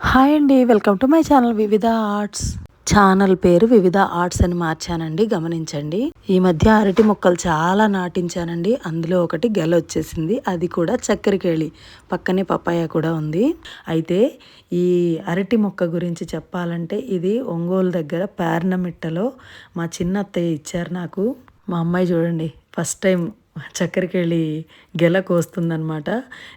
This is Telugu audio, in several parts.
హాయ్ అండి వెల్కమ్ టు మై ఛానల్ వివిధ ఆర్ట్స్. ఛానల్ పేరు వివిధ ఆర్ట్స్ అని మార్చానండి గమనించండి. ఈ మధ్య అరటి మొక్కలు చాలా నాటించానండి అందులో ఒకటి గెల వచ్చేసింది అది కూడా చక్కెరకేళి పక్కనే పప్పాయ కూడా ఉంది. అయితే ఈ అరటి మొక్క గురించి చెప్పాలంటే ఇది ఒంగోలు దగ్గర పేర్నమిట్టలో మా చిన్న అత్తయ్య ఇచ్చారు నాకు. మా అమ్మాయి చూడండి ఫస్ట్ టైం చక్కెరకెళ్ళి గెల కోస్తుందనమాట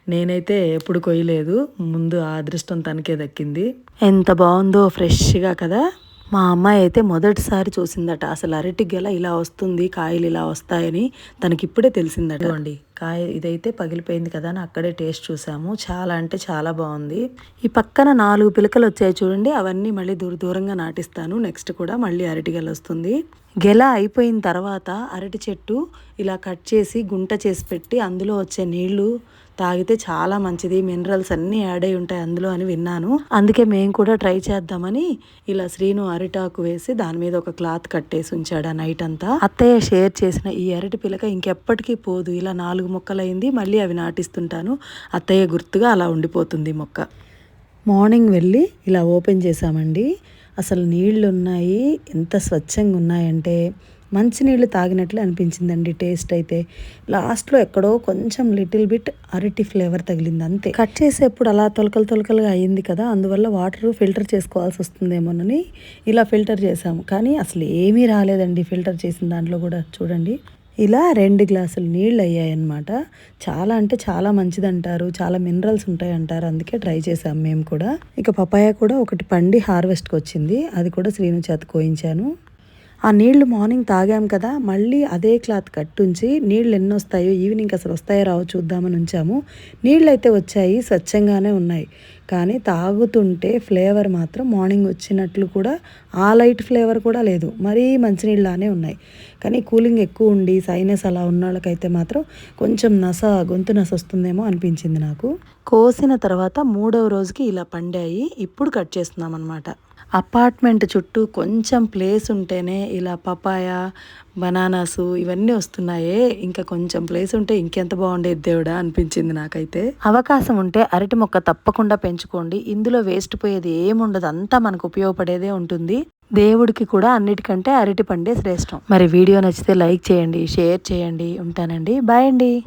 నేనైతే ఎప్పుడు కొయ్యలేదు. ముందు ఆ అదృష్టం తనకే దక్కింది. ఎంత బాగుందో ఫ్రెష్గా కదా. మా అమ్మాయి అయితే మొదటిసారి చూసిందట. అసలు అరటి గెల ఇలా వస్తుంది కాయలు ఇలా వస్తాయని తనకిప్పుడే తెలిసిందట. అండి కాయ ఇదైతే పగిలిపోయింది కదా అని అక్కడే టేస్ట్ చూసాము. చాలా అంటే చాలా బాగుంది. ఈ పక్కన నాలుగు పిలకలు వచ్చాయి చూడండి. అవన్నీ మళ్ళీ దూర దూరంగా నాటిస్తాను. నెక్స్ట్ కూడా మళ్ళీ అరటిగల వస్తుంది. గెల అయిపోయిన తర్వాత అరటి చెట్టు ఇలా కట్ చేసి గుంట చేసి పెట్టి అందులో వచ్చే నీళ్ళు తాగితే చాలా మంచిది. మినరల్స్ అన్నీ యాడ్ అయి ఉంటాయి అందులో అని విన్నాను. అందుకే మేము కూడా ట్రై చేద్దామని ఇలా శ్రీను అరిటాకు వేసి దాని మీద ఒక క్లాత్ కట్టేసి ఉంచాడు ఆ నైట్ అంతా. అత్తయ్య షేర్ చేసిన ఈ అరటి పిలక ఇంకెప్పటికీ పోదు. ఇలా నాలుగు మొక్కలైంది మళ్ళీ అవి నాటిస్తుంటాను. అత్తయ్య గుర్తుగా అలా ఉండిపోతుంది మొక్క. మార్నింగ్ వెళ్ళి ఇలా ఓపెన్ చేసామండి అసలు నీళ్ళు ఉన్నాయి ఎంత స్వచ్ఛంగా ఉన్నాయంటే మంచినీళ్ళు తాగినట్లు అనిపించిందండి టేస్ట్ అయితే. లాస్ట్లో ఎక్కడో కొంచెం లిటిల్ బిట్ అరటి ఫ్లేవర్ తగిలింది అంతే. కట్ చేసేప్పుడు అలా తొలకలు తొలకలుగా అయింది కదా అందువల్ల వాటర్ ఫిల్టర్ చేసుకోవాల్సి వస్తుందేమోనని ఇలా ఫిల్టర్ చేసాము కానీ అసలు ఏమీ రాలేదండి ఫిల్టర్ చేసిన దాంట్లో కూడా చూడండి. ఇలా రెండు గ్లాసులు నీళ్ళు అయ్యాయన్నమాట. చాలా అంటే చాలా మంచిది అంటారు చాలా మినరల్స్ ఉంటాయి అంటారు అందుకే ట్రై చేసాం మేము కూడా. ఇక పపాయ కూడా ఒకటి పండి హార్వెస్ట్కి వచ్చింది అది కూడా శ్రీను చేత కోయించాను. ఆ నీళ్ళు మార్నింగ్ తాగాం కదా మళ్ళీ అదే క్లాత్ కట్టుంచి నీళ్ళు ఎన్ని వస్తాయో ఈవినింగ్ అసలు వస్తాయో రావో చూద్దామని ఉంచాము. నీళ్ళు అయితే వచ్చాయి స్వచ్ఛంగానే ఉన్నాయి. కానీ తాగుతుంటే ఫ్లేవర్ మాత్రం మార్నింగ్ వచ్చినట్లు కూడా ఆ లైట్ ఫ్లేవర్ కూడా లేదు. మరీ మంచినీళ్ళలానే ఉన్నాయి. కానీ కూలింగ్ ఎక్కువ ఉండి సైనస్ అలా ఉన్న వాళ్ళకైతే మాత్రం కొంచెం నస గొంతు నస వస్తుందేమో అనిపించింది నాకు. కోసిన తర్వాత మూడవ రోజుకి ఇలా పండాయి. ఇప్పుడు కట్ చేస్తున్నాం అనమాట అపార్ట్మెంట్ చుట్టూ కొంచెం ప్లేస్ ఉంటేనే ఇలా పపాయ బనానాసు ఇవన్నీ వస్తున్నాయే. ఇంకా కొంచెం ప్లేస్ ఉంటే ఇంకెంత బాగుండేది దేవుడా అనిపించింది నాకైతే. అవకాశం ఉంటే అరటి మొక్క తప్పకుండా పెంచుకోండి. ఇందులో వేస్ట్ పోయేది ఏముండదు. అంతా మనకు ఉపయోగపడేదే ఉంటుంది. దేవుడికి కూడా అన్నిటికంటే అరటి పండే శ్రేష్టం. మరి వీడియో నచ్చితే లైక్ చేయండి షేర్ చేయండి. ఉంటానండి. బాయ్ అండి.